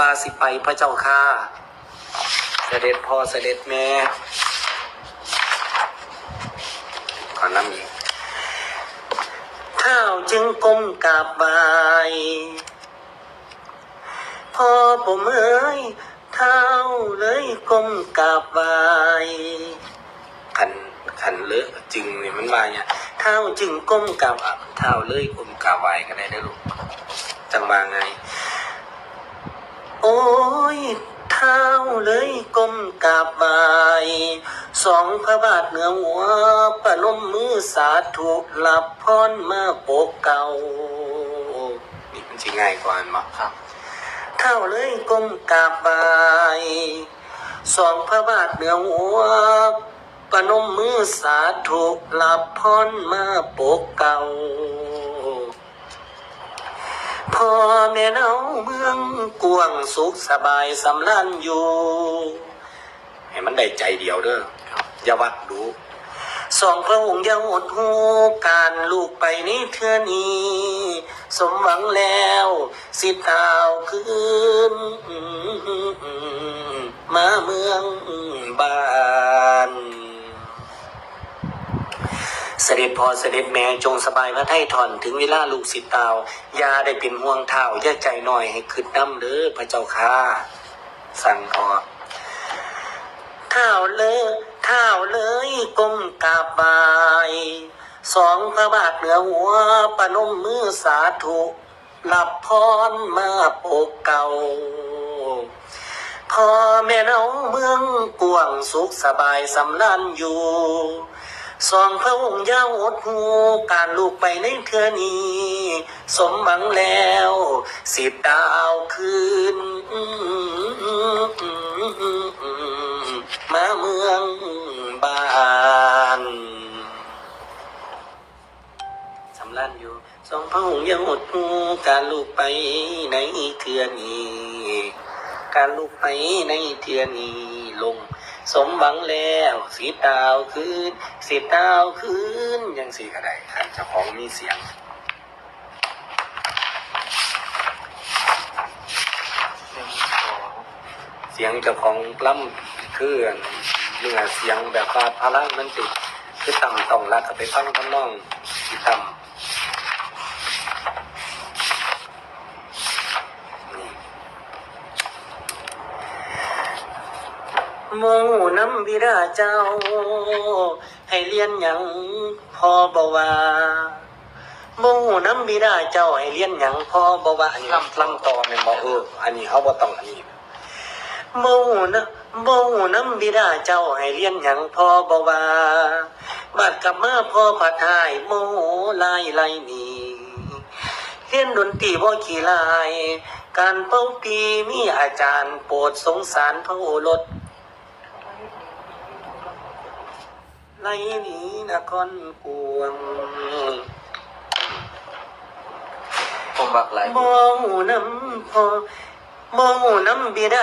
ว่าสิไปพระเจ้าค่าเสด็จพ่อเสด็จแม่ขอน้ำอีกเท้าจึงก้มกราบไหวพ่อผมเอ้ยเท้าเลยก้มกราบไหวขันขันเลอะจึงเนี่ยมันว่าเนี่ยเท้าจึงก้มกราบเท้าเลยก้มกราบไหวก็ได้เด้ลูกจังว่าไง ยเท้าเลยก้มกราบไหวสองพระบาทเหนือหัวประนมมือสาธุหลับพรมาโปกเก่า นี่มันสิง่ายกว่าอันบ่ครับเท่าเลยก้มกราบไหวสองพระบาทเหนือหัวประนมมือสาธุหลับพรมาโปกเก่า พ่อแม่เนาเมืองกวางสุขสบายสำลันอยู่ ให้มันได้ใจเดียวเด้อครับอย่าวัดดูสองพระองค์ยังอดหูการลูกไปนี้เทื่อนี้ สมหวังแล้ว สิดาวคืน มาเมืองบ้าน เสด็จพอเสด็จแม่จงสบายพระไทยทอนถึงเวลาลูกสิตาวยาได้เป็นห่วงเท้าย่าใจหน่อยให้คืดน้ำเด้อพระเจ้าค่ะ สั่งพอเท้าเลยเท้าเลยก้มกราบไหว้สองพระบาทเหนือหัวปนมมือสาธุหลับพรมาโปกเก่าพ่อแม่เนาเมืองกวงสุขสบายสำลันอยู่ สองพระองค์ยาอดหูการลูกไปในเทือนี้ สมหวังแล้ว สิบดาวคืน มาเมืองบ้านสำลันอยู่ สองพระองค์ยังอดหูการลูกไปในเทือนี้ การลูกไปในเทือนี้ ลง สมหวังแล้วสีดาวคืนสีดาวคืนยังสีก็ได้ครับเจ้าของมีเสียงเสียงเจ้าของล้ำคือเนื้อเสียงแบบว่าพลังมันติดคือต่ำต้องรักกับไปฟังทำนองที่ต่ำ โมน้ำวิราเจ้า ให้เรียนหยังพอบว่าโมน้ำวิราเจ้าให้เรียนหยังพอบว่าอันนี้ลำลำต่อแม่นบ่เอออันนี้เขาบ่ต้องอันนี้โมนะโมน้ำบิดาเจ้าให้เลี้ยนหยังพอบว่าบาดกลับมาพ่อผัดหายโมลายลายนี้เรียนดนตรีบ่ขี้ลาย การเป้าปีมีอาจารย์โปรดสงสารพระโอรส ไล่หนีนครกวงผมบักไหลมองน้ำพอมองน้ำบิดา